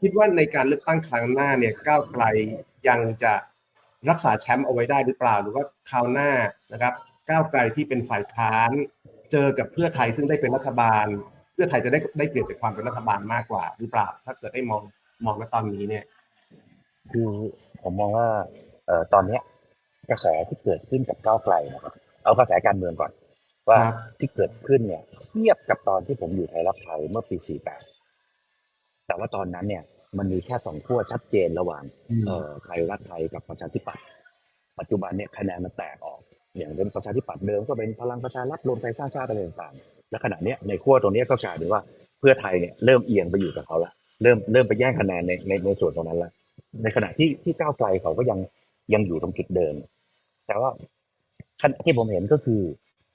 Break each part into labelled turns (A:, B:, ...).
A: คิดว่าในการเลือกตั้งครั้งหน้าเนี่ยก้าวไกลยังจะรักษาแชมป์เอาไว้ได้หรือเปล่า หรือว่าคราวหน้านะครับ ก้าวไกลที่เป็นฝ่ายค้าน เจอกับเพื่อไทยซึ่งได้เป็นรัฐบาล เพื่อไทยจะได้ได้เปรียบจากความเป็นรัฐบาลมากกว่า หรือเปล่า ถ้าเกิดได้มองมองณตอนนี้เนี่ย
B: คือผมมองว่าเอ่อตอนเนี้ยกระแสที่เกิดขึ้นกับก้าวไกลนะครับ เอากระแสการเมืองก่อน ว่า
A: ครับ
B: ที่เกิดขึ้นเนี่ยเทียบกับตอนที่ผมอยู่ไทยรักไทยเมื่อปี 48 แต่ว่าตอนนั้นเนี่ยมันมีแค่สองขั้วชัดเจนระหว่างเอ่อไทยรักไทยกับประชาธิปัตย์ปัจจุบันเนี่ยคะแนนมันแตกออก อย่างเดิมประชาธิปัตย์เดิมก็เป็นพลังประชารัฐรวมไทยสร้างชาติอะไรต่างๆและขณะเนี้ยในขั้วตรงเนี้ยก็กลายเป็นว่าเพื่อไทยเนี่ยเริ่มเอียงไปอยู่กับเขาละเริ่มเริ่มไปแย่งคะแนนในในในส่วนตรงนั้นละในขณะที่ที่ก้าวไกลเขาก็ยังยังอยู่ตรงจุดเดิม แต่ว่าขณะที่ผมเห็นก็คือ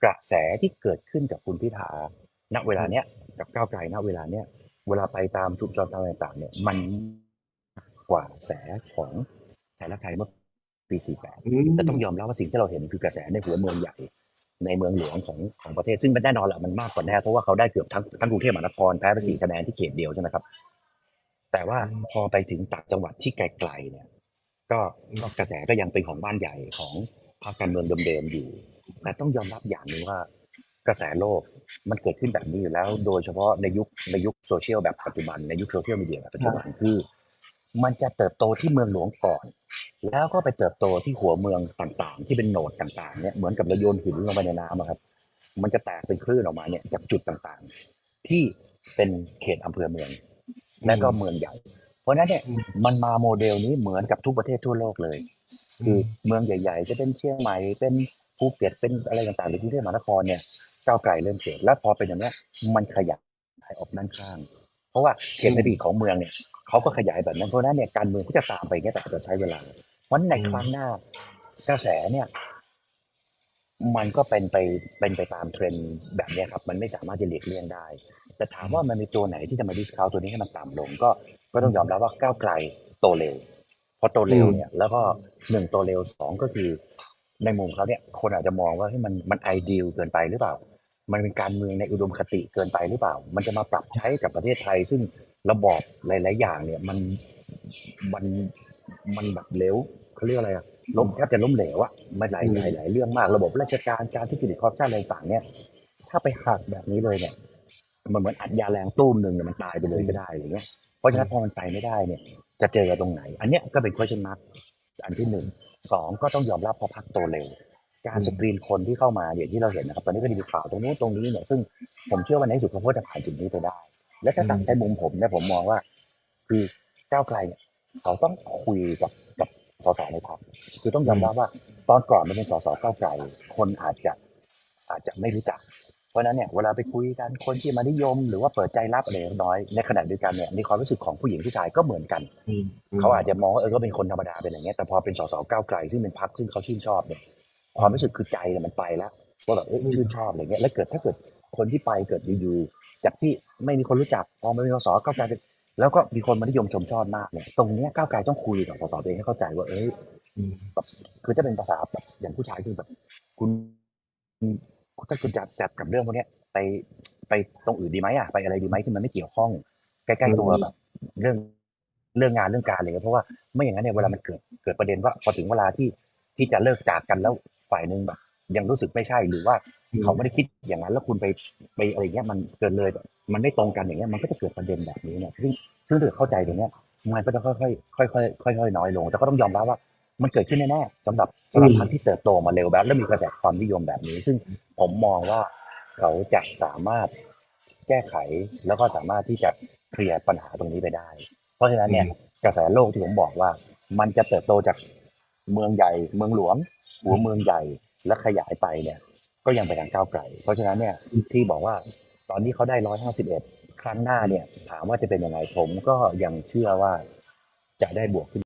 B: กระแสที่เกิดขึ้นกับคุณพิธาณเวลาเนี้ยกับก้าวไกลณเวลาเนี้ย เวลาไปตามชุมชนต่างๆเนี่ย มันกว่าแสของไทยรักไทยเมื่อปี 48
A: อืม
B: แต่ต้องยอมรับว่าสิ่งที่เราเห็นคือกระแสในหัวเมืองใหญ่ ในเมืองหลวงของของประเทศ ซึ่งมันแน่นอนแหละมันมากกว่าแน่เพราะว่าเขาได้เกือบทั้งทั้งกรุงเทพมหานครแพ้ไปสี่คะแนนที่เขตเดียวใช่ไหมครับ แต่ว่าพอไปถึงต่างจังหวัดที่ไกลๆเนี่ย ก็ก็กระแสก็ยังเป็นของบ้านใหญ่ของพรรคการเมืองเดิมๆอยู่ แต่ต้องยอมรับอย่างหนึ่งว่า กระแสโลกมันเกิดขึ้นแบบนี้อยู่แล้ว โดยเฉพาะในยุคในยุคโซเชียลแบบปัจจุบันในยุคโซเชียลมีเดียแบบปัจจุบันคือ มันจะเติบโตที่เมืองหลวงก่อน แล้วก็ไปเติบโตที่หัวเมืองต่างๆ ที่เป็นโหนดต่างๆเนี่ยเหมือนกับเราโยนหินลงไปในน้ำอะครับ มันจะแตกเป็นคลื่นออกมาเนี่ยจากจุดต่างๆ ที่เป็นเขตอำเภอเมือง และก็เมืองใหญ่ เพราะฉะนั้นเนี่ย
A: อืม
B: มันมาโมเดลนี้เหมือนกับทุกประเทศทั่วโลกเลยคือเมืองใหญ่ ๆ จะเป็นเชียงใหม่เป็นภูเก็ตเป็นอะไรต่างๆหรือกรุงเทพมหานครเนี่ย ก้าวไกลเริ่มเกิดแล้วพอเป็นอย่างเนี้ยมันขยายออกด้านข้าง เพราะว่าเขตเศรษฐกิจของเมืองเนี่ยเขาก็ขยายแบบนั้นเพราะฉะนั้นเนี่ยการเมืองก็จะตามไปอย่างเงี้ยแต่อาจจะใช้เวลาเพราะฉะนั้นในครั้งหน้ากระแสเนี่ย มันก็เป็นไปเป็นไปตามเทรนด์แบบเนี้ยครับ มันไม่สามารถจะหลีกเลี่ยงได้ แต่ถามว่ามันมีตัวไหนที่จะมาดิสคาวตัวนี้ให้มันต่ำลงก็ก็ต้องยอมรับว่าก้าวไกลโตเร็วพอโตเร็วเนี่ย แล้วก็หนึ่งโตเร็วสองก็คือในมุมเขาเนี่ย คนอาจจะมองว่าให้ยมันมันไอเดียเกินไปหรือเปล่า มันเป็นการเมืองในอุดมคติเกินไปหรือเปล่า มันจะมาปรับใช้กับประเทศไทย ซึ่งระบอบหลาย ๆ อย่างเนี่ยมันมันมันแบบเร็วเขาเรียกอะไรอะล้มแทบจะล้มเหลวอะมันหลาย
A: อืม
B: หลายหลายเรื่องมากระบบราชการการทุจริตคอร์รัปชันอะไรต่างๆเนี่ย ถ้าไปหักแบบนี้เลยเนี่ย มันเหมือนอัดยาแรงตู้มหนึ่งเนี่ยมันตายไปเลยก็ได้อะไรเงี้ยเพราะฉะนั้นพอมันไปไม่ได้เนี่ย จะเจอกันตรงไหน อันเนี้ยก็เป็น question mark อันที่หนึ่งสองก็ต้องยอมรับพอพักโตเร็ว การสกรีนคนที่เข้ามาอย่างที่เราเห็นนะครับตอนนี้ก็มีข่าวตรงนู้นตรงนี้เนี่ยซึ่งผมเชื่อว่าในที่สุดเขาก็จะผ่านจุดนี้ไปได้ และถ้า
A: อืม
B: ต่างในมุมผมเนี่ยผมมองว่า คือก้าวไกลเนี่ยเขาต้องคุยกับกับสสในพรรคคือต้องยอมรับว่าตอนก่อนมันเป็นสสก้าวไกลคนอาจจะอาจจะไม่รู้จัก เพราะฉะนั้นเนี่ยเวลาไปคุยกันคนที่มานิยม หรือว่าเปิดใจรับอะไรเล็กน้อยในขณะเดียวกันเนี่ยในความรู้สึกของผู้หญิงผู้ชายก็เหมือนกัน
A: อืม
B: เขาอาจจะมองว่าเออก็เป็นคนธรรมดาเป็นอย่างเงี้ยแต่พอเป็นสสก้าวไกลซึ่งเป็นพรรคซึ่งเขาชื่นชอบเนี่ย ความรู้สึกคือใจเนี่ยมันไปแล้วว่าแบบเออชื่นชอบอะไรเงี้ยแล้วเกิดถ้าเกิดคนที่ไปเกิดอยู่ๆจากที่ไม่มีคนรู้จักพอไมาเป็นสสก้าวไกลเป็นแล้วก็มีคนมานิยมชมชอบมากเนี่ยตรงเนี้ยก้าวไกลต้องคุยกับสสเองให้เข้าใจว่าเอ้ยแบบคือถ้าเป็นภาษาแบบอย่างผู้ชายคือแบบ คุณถ้าคุณจัดจัดกับเรื่องพวกนี้ย ไปไปตรงอื่นดีไหมอะไปอะไรดีไหมที่มันไม่เกี่ยวข้องใกล้ๆตัวแบบเรื่องเรื่องงานเรื่องการอะไรเพราะว่าไม่อย่างนั้นเนี่ยเวลามันเกิดเกิดประเด็นว่าพอถึงเวลาที่ที่จะเลิกจากกันแล้ว ฝ่ายหนึ่งแบบ ยังรู้สึกไม่ใช่หรือว่า
A: อืม
B: เขาไม่ได้คิดอย่างนั้นแล้วคุณไปไปอะไรเงี้ยมันเกินเลยแบบมันไม่ตรงกันอย่างเงี้ยมันก็จะเกิดประเด็นแบบนี้เนี่ยซึ่งซึ่งถ้าเกิดเข้าใจตรงเนี้ยมันก็จะค่อยๆค่อยๆค่อยๆน้อยลง แต่ก็ต้องยอมรับว่ามันเกิดขึ้นแน่ๆสำหรับสำหรับ
A: อืม
B: พรรคที่เติบโตมาเร็วแบบและมีกระแสความนิยมแบบนี้ ซึ่งผมมองว่าเขาจะสามารถแก้ไขแล้วก็สามารถที่จะเคลียร์ปัญหาตรงนี้ไปได้ เพราะฉะนั้นเนี่ยกระแสโลกที่ผมบอกว่า มันจะเติบโตจาก เมืองใหญ่ เมืองหลวง หัวเมืองใหญ่และขยายไปเนี่ย ก็ยังไปทางก้าวไกลเพราะฉะนั้นเนี่ยที่บอกว่าตอนนี้เขาได้ร้อยห้าสิบเอ็ดครั้งหน้าเนี่ย ถามว่าจะเป็นยังไงผมก็ยังเชื่อว่าจะได้บวกขึ้น